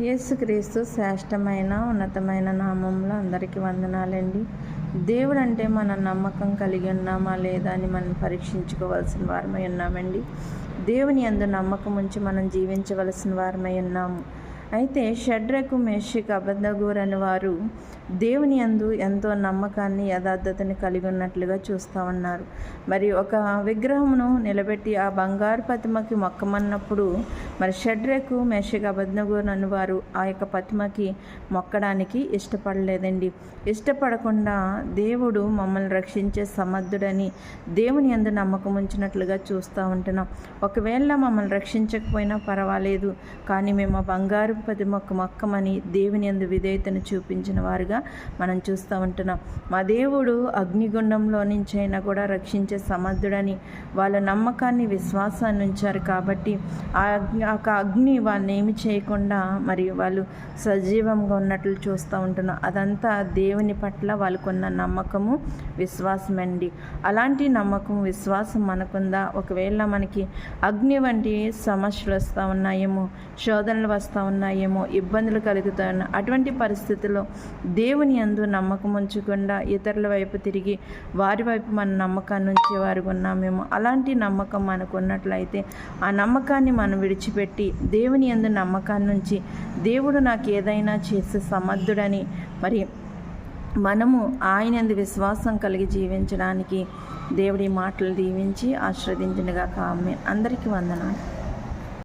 యేసుక్రీస్తు శ్రేష్టమైన ఉన్నతమైన నామంలో అందరికీ వందనాలండి. దేవుడు అంటే మన నమ్మకం కలిగి ఉన్నామా లేదా అని మనం పరీక్షించుకోవాల్సిన వారమై ఉన్నామండి. దేవుని అందు నమ్మకం ఉంచి మనం జీవించవలసిన వారమై ఉన్నాము. అయితే షడ్రకు మేషిక్ అబద్ధగూర్ అని వారు దేవుని అందు ఎంతో నమ్మకాన్ని యథార్థతని కలిగి ఉన్నట్లుగా చూస్తూ ఉన్నారు. మరి ఒక విగ్రహమును నిలబెట్టి ఆ బంగారు ప్రతిమకి మొక్కమన్నప్పుడు మరి షడ్రకు మేషిక్ అబద్ధగూర్ అని వారు ఆ యొక్క ప్రతిమకి మొక్కడానికి ఇష్టపడలేదండి. ఇష్టపడకుండా దేవుడు మమ్మల్ని రక్షించే సమర్థుడని దేవుని అందు నమ్మకం ఉంచినట్లుగా చూస్తూ ఉంటున్నాం. ఒకవేళ మమ్మల్ని రక్షించకపోయినా పర్వాలేదు. కానీ మేము ఆ బంగారు పది మొక్క మొక్కమని దేవుని అందు విధేయతను చూపించిన వారుగా మనం చూస్తూ ఉంటున్నాం. మా దేవుడు అగ్నిగుండంలో నుంచి అయినా కూడా రక్షించే సమర్థుడని వాళ్ళ నమ్మకాన్ని విశ్వాసాన్ని ఉంచారు కాబట్టి ఆ అగ్ని అగ్ని వాళ్ళని ఏమి చేయకుండా మరి వాళ్ళు సజీవంగా ఉన్నట్లు చూస్తూ ఉంటున్నాం. అదంతా దేవుని పట్ల వాళ్ళకున్న నమ్మకము విశ్వాసమండి అలాంటి నమ్మకం విశ్వాసం మనకుందా? ఒకవేళ మనకి అగ్ని వంటి సమస్యలు వస్తూ ఉన్నాయేమో శోధనలు వస్తూ కలుగుతున్నాయేమో ఇబ్బందులు కలుగుతాయి అటువంటి పరిస్థితుల్లో దేవుని అందు నమ్మకం ఉంచకుండా ఇతరుల వైపు తిరిగి వారి వైపు మన నమ్మకాన్ని ఉంచేవారు ఉన్నామేమో. అలాంటి నమ్మకం మనకు ఉన్నట్లయితే ఆ నమ్మకాన్ని మనం విడిచిపెట్టి దేవుని అందు నమ్మకాన్ని ఉంచి దేవుడు నాకు ఏదైనా చేసే సమర్థుడని మరి మనము ఆయనందు విశ్వాసం కలిగి జీవించడానికి దేవుడి మాటలు దీవించి ఆశ్రదించినగా కామె అందరికీ వందనాలు.